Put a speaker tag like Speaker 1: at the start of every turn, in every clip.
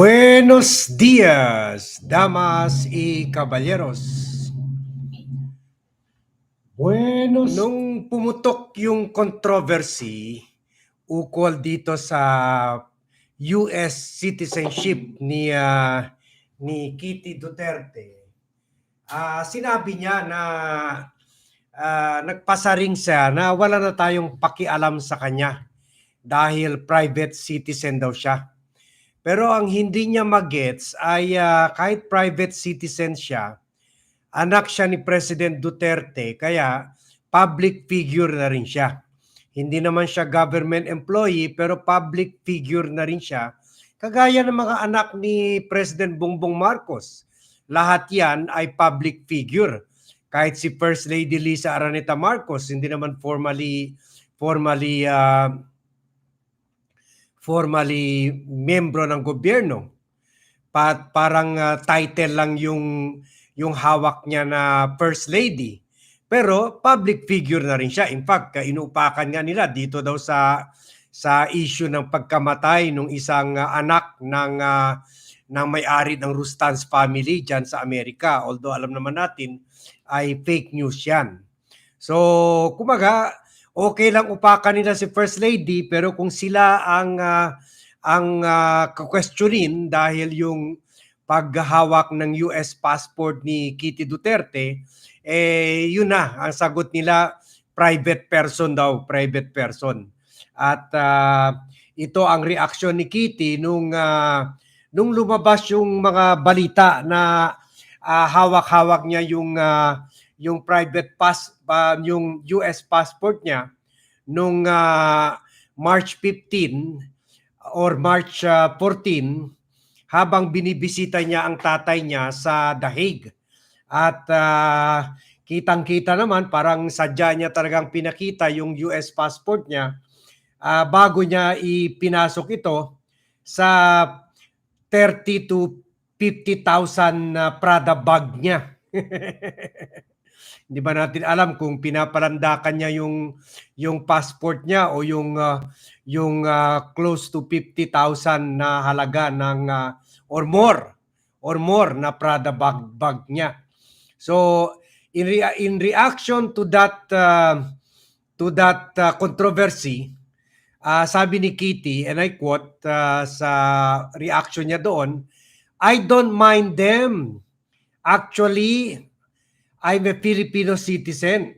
Speaker 1: Buenos días, damas y caballeros. Buenos Nung pumutok yung controversy ukol dito sa US citizenship ni ah, ni Kitty Duterte, ah, sinabi niya na ah, nagpasaring siya na wala na tayong pakialam sa kanya dahil private citizen daw siya. Pero ang hindi niya magets ay ah, kahit private citizen siya, anak siya ni President Duterte, kaya public figure na rin siya. Hindi naman siya government employee, pero public figure na rin siya. Kagaya ng mga anak ni President Bongbong Marcos. Lahat yan ay public figure. Kahit si First Lady Lisa Araneta Marcos, hindi naman formally formally ah, formally membro ng gobyerno. Pa- parang ah, title lang yung yung hawak niya na first lady. Pero public figure na rin siya. In fact, ka- inuupakan nga nila dito daw sa sa issue ng pagkamatay ng isang ah, anak ng ah, ng may-ari ng Rustans family diyan sa Amerika. Although alam naman natin ay fake news 'yan. So, kumaga, okay lang upakan nila si First Lady pero kung sila ang ah, ang uh, questionin dahil yung paghahawak ng US passport ni Kitty Duterte, eh yun na, ang sagot nila private person daw, private person. At ah, ito ang reaction ni Kitty nung ah, nung lumabas yung mga balita na ah, hawak-hawak niya yung ah, yung private pass pa yung US passport niya nung ah, March 15 or March ah, 14 habang binibisita niya ang tatay niya sa The Hague. At ah, kitang-kita naman parang sadya niya talagang pinakita yung US passport niya ah, bago niya ipinasok ito sa 30 to 50,000 na Prada bag niya. Hindi ba natin alam kung pinapalandakan niya yung yung passport niya o yung ah, yung ah, close to 50,000 na halaga ng ah, or more or more na Prada bag bag niya. So in rea- in reaction to that ah, to that ah, controversy, ah, sabi ni Kitty and I quote ah, sa reaction niya doon, I don't mind them. Actually, I'm a Filipino citizen.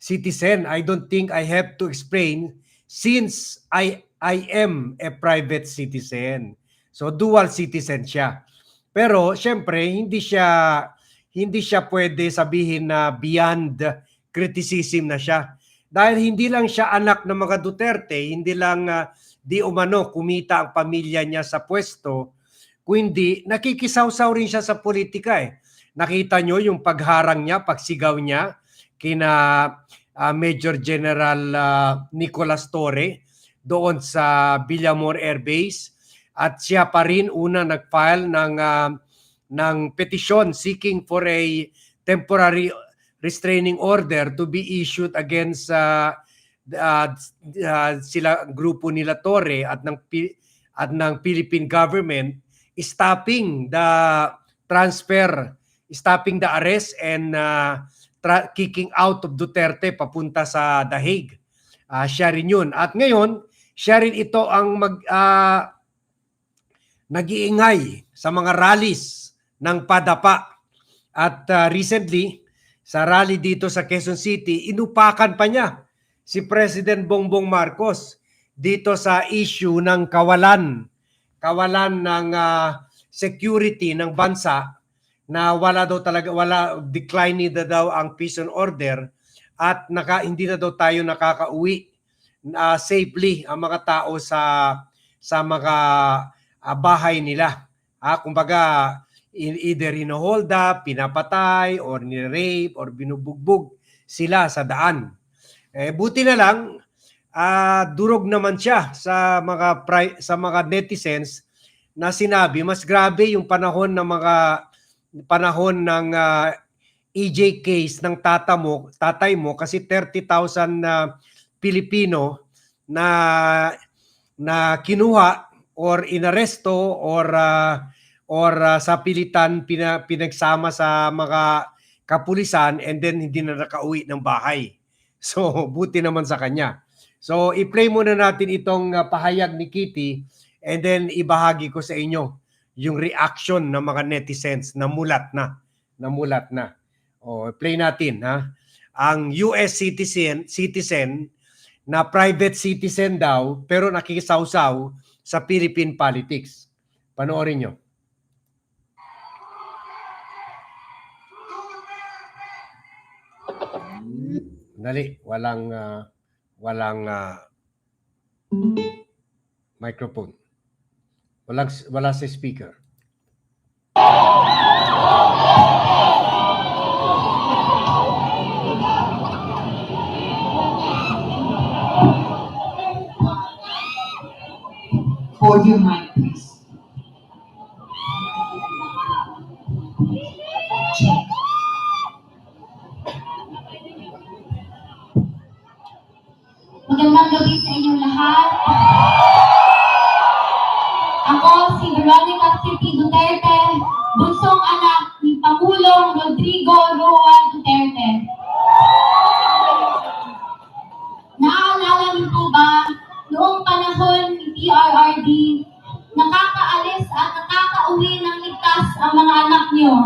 Speaker 1: Citizen, I don't think I have to explain since I I am a private citizen. So dual citizen siya. Pero syempre hindi siya hindi siya pwede sabihin na beyond criticism na siya. Dahil hindi lang siya anak ng mga Duterte, hindi lang ah, di umano kumita ang pamilya niya sa pwesto, kundi nakikisawsaw rin siya sa politika eh. Nakita nyo yung pagharang niya, pagsigaw niya kina ah, Major General ah, Nicolas Torre doon sa Villamor Air Base. At siya pa rin una nag-file ng ah, ng petition seeking for a temporary restraining order to be issued against ah, ah, ah, sila grupo nila Torre at ng at ng Philippine government stopping the transfer stopping the arrest and uh, kicking out of Duterte papunta sa The Hague. Ah, siya rin yun. At ngayon, siya rin ito ang mag ah, nag-iingay sa mga rallies ng padapa. At ah, recently, sa rally dito sa Quezon City, inupakan pa niya si President Bongbong Marcos dito sa issue ng kawalan kawalan ng ah, security ng bansa na wala daw talaga wala decline na daw ang peace and order at naka hindi na daw tayo nakakauwi na safely ang mga tao sa sa mga ah, bahay nila. Ah, kumbaga in, either hold up, pinapatay or ni-rape or binubugbog sila sa daan. Eh buti na lang ah, durog naman siya sa mga pri- sa mga netizens na sinabi mas grabe yung panahon ng mga panahon ng ah, EJ case ng tata mo, tatay mo kasi 30,000 na Pilipino na na kinuha or inaresto or ah, or ah, sa pilitan pina, pinagsama sa mga kapulisan and then hindi na nakauwi ng bahay. So buti naman sa kanya. So i-play muna natin itong ah, pahayag ni Kitty and then ibahagi ko sa inyo yung reaction ng mga netizens na mulat na. Namulat na. O play natin ha. Ang US citizen citizen na private citizen daw pero nakikisawsaw sa Philippine politics. Panoorin nyo. Dali, walang ah, walang ah, microphone. Walang wala sa speaker.
Speaker 2: Hold your mic, please.
Speaker 3: Magandang gabi sa inyong lahat. Veronica City Duterte, bunsong anak ni Pangulong Rodrigo Roa Duterte. Naaalala niyo po ba noong panahon ni PRRD, nakakaalis at nakakauwi ng ligtas ang mga anak niyo?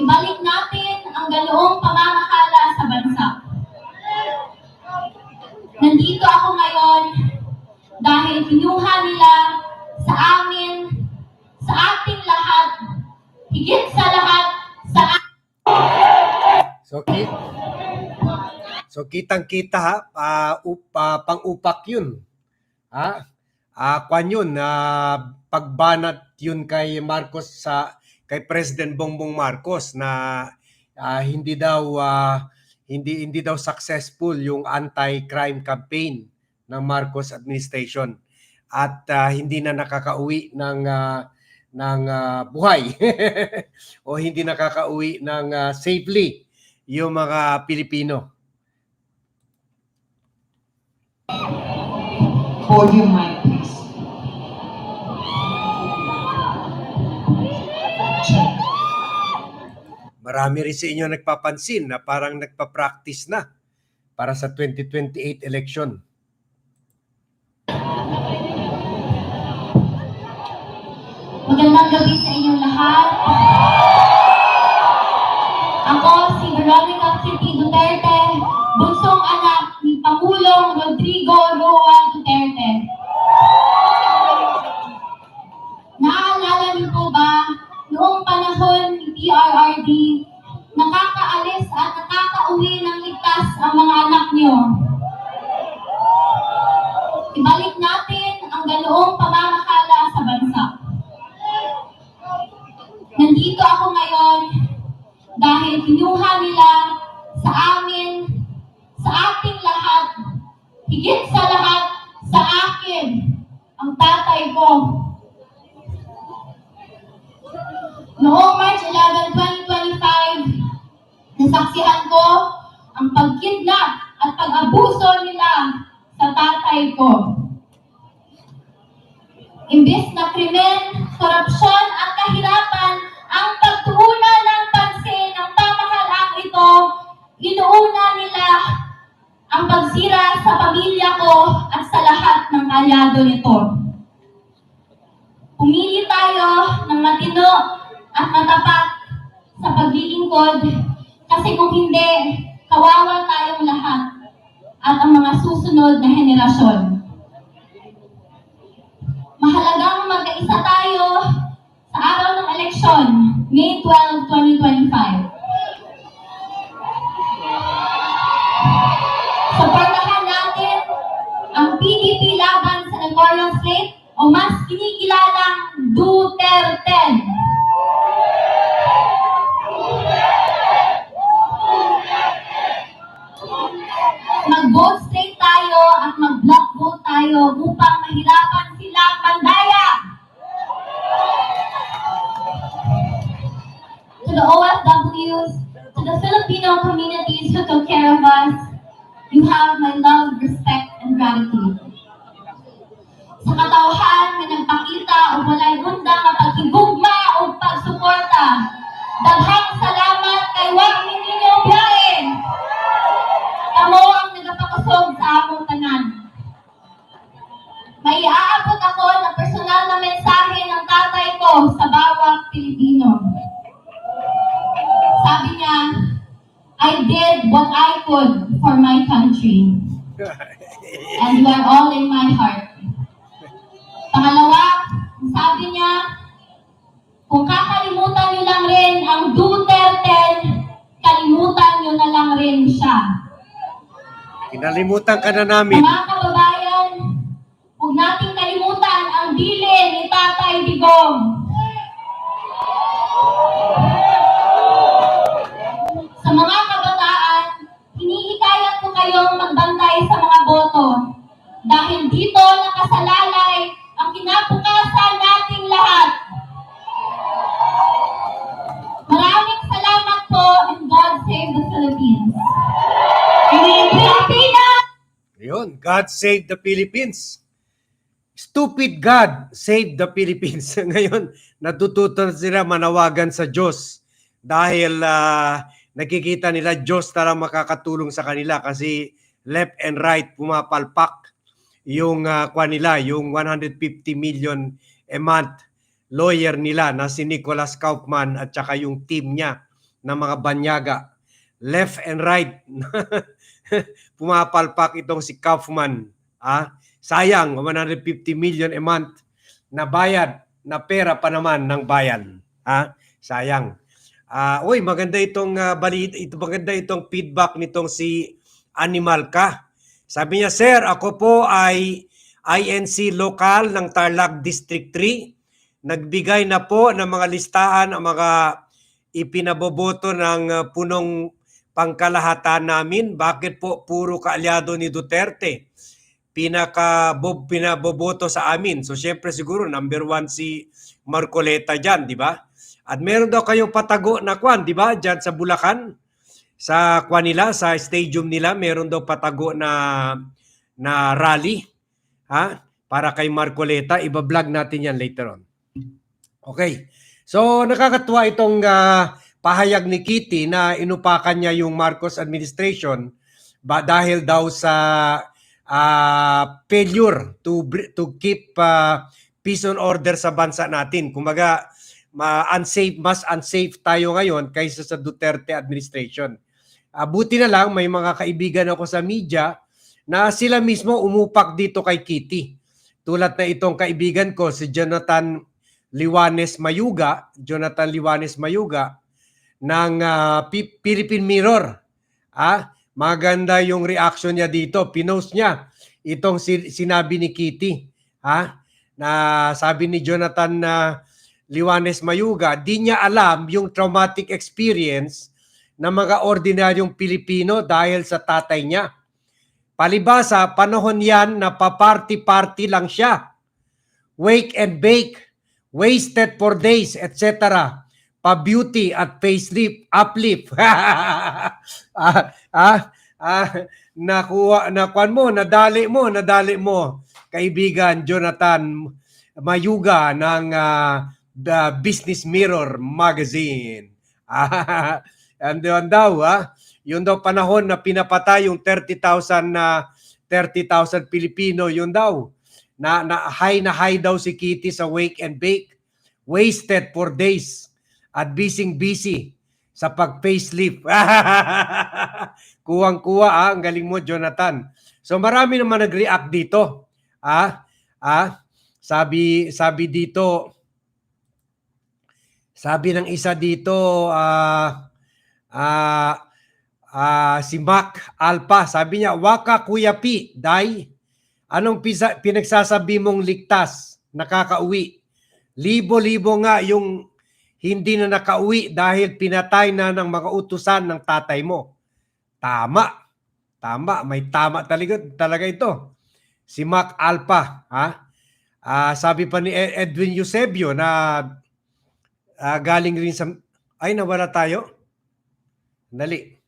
Speaker 3: Ibalik natin kinuha nila sa amin, sa ating lahat, higit sa lahat, sa
Speaker 1: So, kit so kitang-kita ha, pa, up, pa- pang-upak yun. Ha? Ah, kwan yun, na pagbanat yun kay Marcos sa kay President Bongbong Marcos na ah, hindi daw ah, hindi hindi daw successful yung anti-crime campaign ng Marcos administration at ah, hindi na nakakauwi ng ah, ng ah, buhay o hindi nakakauwi ng ah, safely yung mga Pilipino.
Speaker 2: Hold your mic, please.
Speaker 1: Marami rin sa inyo nagpapansin na parang nagpa-practice na para sa 2028 election.
Speaker 3: Magandang gabi sa inyong lahat. Ako si Veronica City Duterte, bunsong anak ni Pangulong Rodrigo Roa Duterte. Naaalala niyo po ba noong panahon ni PRRD, nakakaalis at nakakauwi ng ligtas ang mga anak niyo? Ibalik natin ang ganoong pamamahala Nandito ako ngayon dahil kinuha nila sa amin, sa ating lahat, higit sa lahat, sa akin, ang tatay ko. Noong March 11, 2025, nasaksihan ko ang pagkidnap at pag-abuso nila sa tatay ko. Imbis na krimen, korupsyon at kahirapan ang pagtuunan ng pansin ng pamahalaang ito, inuuna nila ang pagsira sa pamilya ko at sa lahat ng kalyado nito. Pumili tayo ng matino at matapat sa paglilingkod kasi kung hindi, kawawa tayong lahat at ang mga susunod na henerasyon. May 12, 2025. Suportahan natin ang PDP laban sa Memorial Slate o mas kinikilalang Duterte. The OFWs, to the Filipino communities who took care of us, you have my love, respect, and gratitude. sa katawhan nga nagpakita og walay undang nga paghigugma ug pagsuporta. Daghang salamat kay wa ninyo biyahen. Kamo ang nagapakusog sa among tanan. May aabot ako ng personal na mensahe ng tatay ko sa bawat Pilipino. Sabi niya, I did what I could for my country. And you are all in my heart. Pangalawa, sabi niya, kung kakalimutan niyo lang rin ang Duterte, kalimutan niyo na lang rin siya.
Speaker 1: Kinalimutan ka na namin.
Speaker 3: Mga kababayan, huwag nating kalimutan ang bilin ni Tatay Digong. Sa mga kabataan, hinihikayat ko kayong magbantay sa mga boto dahil dito nakasalalay ang kinabukasan nating lahat. Maraming salamat po and God save the Philippines. Pilipinas!
Speaker 1: Yun, God save the Philippines. Stupid God save the Philippines. Ngayon, natututo sila manawagan sa Diyos dahil ah, nakikita nila Diyos na lang makakatulong sa kanila kasi left and right pumapalpak yung uh, nila, yung 150 million a month lawyer nila na si Nicholas Kaufman at saka yung team niya na mga banyaga. Left and right pumapalpak itong si Kaufman. Ah, sayang, 150 million a month na bayad na pera pa naman ng bayan. Ah, sayang. Ah, uy, maganda itong uh, balit, ito maganda itong feedback nitong si Animal ka. Sabi niya, Sir, ako po ay INC lokal ng Tarlac District 3. Nagbigay na po ng mga listahan ang mga ipinaboboto ng uh, punong pangkalahatan namin. Bakit po puro kaalyado ni Duterte? Pinaka bo- pinaboboto sa amin. So syempre siguro number one si Marcoleta dyan, di ba? At meron daw kayong patago na kwan, di ba? Dyan sa Bulacan. Sa kwan nila, sa stadium nila, meron daw patago na na rally. Ha? Para kay Marcoleta. Iba-vlog natin yan later on. Okay. So nakakatuwa itong ah, pahayag ni Kitty na inupakan niya yung Marcos administration ba dahil daw sa ah, failure to to keep ah, peace and order sa bansa natin. Kumaga ma unsafe mas unsafe tayo ngayon kaysa sa Duterte administration. Ah, buti na lang may mga kaibigan ako sa media na sila mismo umupak dito kay Kitty. Tulad na itong kaibigan ko si Jonathan Liwanes Mayuga, Jonathan Liwanes Mayuga ng ah, Pi- Philippine Mirror. Ah, maganda yung reaction niya dito. Pinost niya itong si- sinabi ni Kitty. Ha? Na sabi ni Jonathan na Liwanes Mayuga, di niya alam yung traumatic experience ng mga ordinaryong Pilipino dahil sa tatay niya. Palibasa, panahon yan na paparty-party lang siya. Wake and bake, wasted for days, etc. Pa-beauty at facelift, uplift. ah, ah, ah, nakuha, nakuan mo, nadali mo, nadali mo. Kaibigan Jonathan Mayuga ng ah, The Business Mirror Magazine. Ah, and yun daw, ah, yun daw panahon na pinapatay yung 30,000 na 30,000 Pilipino, yun daw. Na, na high na high daw si Kitty sa wake and bake. Wasted for days at busy busy sa pag-facelift. Kuwang-kuwa ah, ang galing mo Jonathan. So marami naman nag-react dito. Ah, ah, sabi sabi dito sabi ng isa dito ah ah ah, si Mac Alpa, sabi niya, Waka Kuya Pi, Day, anong pisa, pinagsasabi mong ligtas, nakakauwi? Libo-libo nga yung hindi na nakauwi dahil pinatay na ng mga utusan ng tatay mo. Tama. Tama, may tama talaga, talaga ito. Si Mac Alpa, ha? Ah, sabi pa ni Ed- Edwin Eusebio na ah, galing rin sa ay nawala tayo. Dali.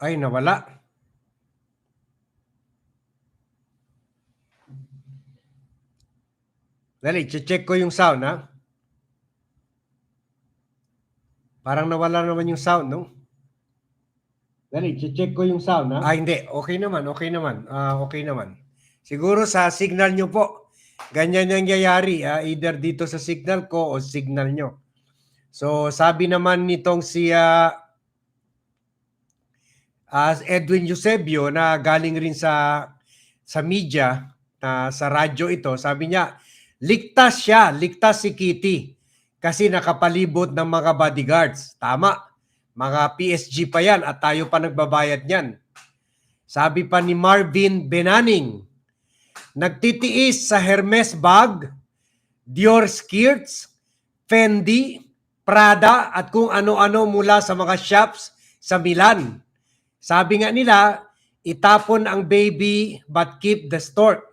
Speaker 1: Ay, nawala. Dali, check ko yung sound, ha? Parang nawala naman yung sound, no? Dali, check ko yung sound, ha? Ah, hindi. Okay naman, okay naman. Ah, okay naman. Siguro sa signal nyo po. Ganyan yung nangyayari, ah, either dito sa signal ko o signal nyo. So, sabi naman nitong si ah, as Edwin Eusebio na galing rin sa sa media na sa radyo ito, sabi niya, ligtas siya, ligtas si Kitty kasi nakapalibot ng mga bodyguards. Tama, mga PSG pa yan at tayo pa nagbabayad niyan. Sabi pa ni Marvin Benaning, nagtitiis sa Hermes bag, Dior skirts, Fendi, Prada at kung ano-ano mula sa mga shops sa Milan. Sabi nga nila, itapon ang baby but keep the stork.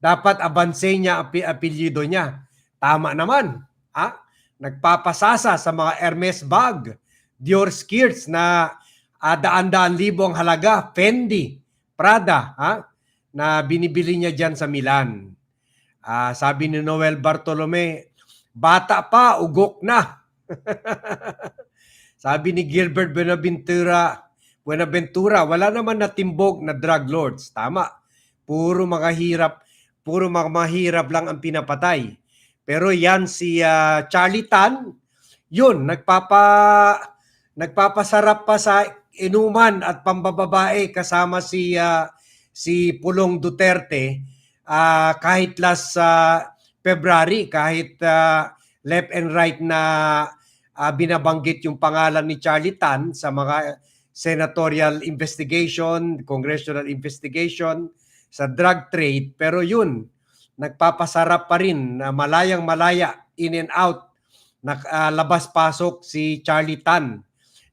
Speaker 1: Dapat abanse niya pi- apelyido niya. Tama naman. Ha? Nagpapasasa sa mga Hermes bag, Dior skirts na ah, daan-daan libo ang halaga, Fendi, Prada, ha? Na binibili niya dyan sa Milan. Ah, sabi ni Noel Bartolome, bata pa, ugok na. sabi ni Gilbert Buenaventura, Buenaventura, wala naman natimbog na drug lords. Tama. Puro mga hirap, puro mga mahirap lang ang pinapatay. Pero yan si ah, Charlie Tan, yun, nagpapa nagpapasarap pa sa inuman at pambababae kasama si ah, si Pulong Duterte ah, kahit last sa February, kahit ah, left and right na ah, binabanggit yung pangalan ni Charlie Tan sa mga senatorial investigation, congressional investigation sa drug trade. Pero yun, nagpapasarap pa rin na malayang malaya in and out na ah, labas-pasok si Charlie Tan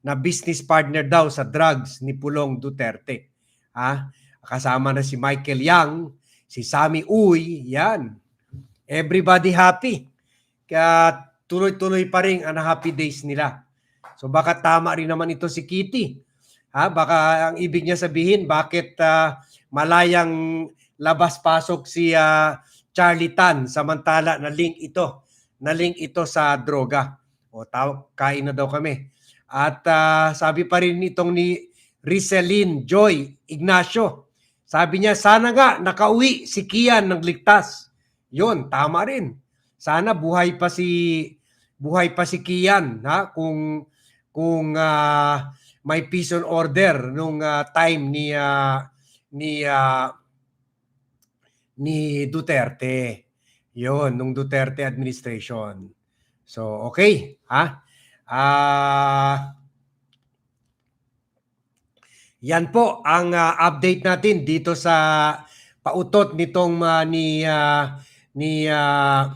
Speaker 1: na business partner daw sa drugs ni Pulong Duterte. Ha? Kasama na si Michael Yang, si Sammy Uy, yan. Everybody happy. Kaya tuloy-tuloy pa rin ang happy days nila. So baka tama rin naman ito si Kitty. Ha, baka ang ibig niya sabihin bakit ah, malayang labas-pasok si ah, Charlie Tan samantala na link ito, na link ito sa droga. O taw kain na daw kami. At ah, sabi pa rin nitong ni Rizelin Joy Ignacio. Sabi niya, sana nga nakauwi si Kian ng ligtas. Yun, tama rin. Sana buhay pa si buhay pa si Kian ha kung kung ah, may peace and order nung ah, time ni ah, ni ah, ni Duterte. Yon, nung Duterte administration. So, okay, ha? Ah yan po ang ah, update natin dito sa pautot nitong ah, ni ah, ni ah,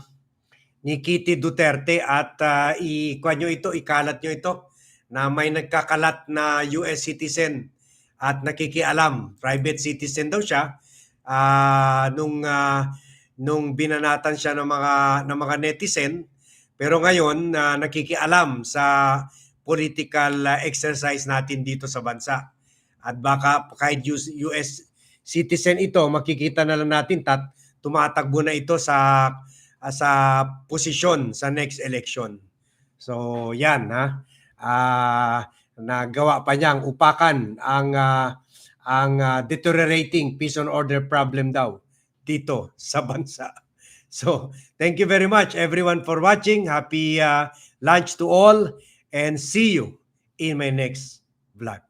Speaker 1: ni Kitty Duterte at uh, ikuha nyo ito, ikalat nyo ito na may nagkakalat na US citizen at nakikialam, private citizen daw siya ah, nung ah, nung binanatan siya ng mga ng mga netizen pero ngayon na nakikialam sa political ah, exercise natin dito sa bansa. At baka kahit US US citizen ito, makikita na lang natin tat tumatakbo na ito sa ah, sa posisyon sa next election. So, yan ha. Ah, nagawa pa niyang upakan ang ah, ang ah, deteriorating peace and order problem daw dito sa bansa. So, thank you very much everyone for watching. Happy ah, lunch to all and see you in my next vlog.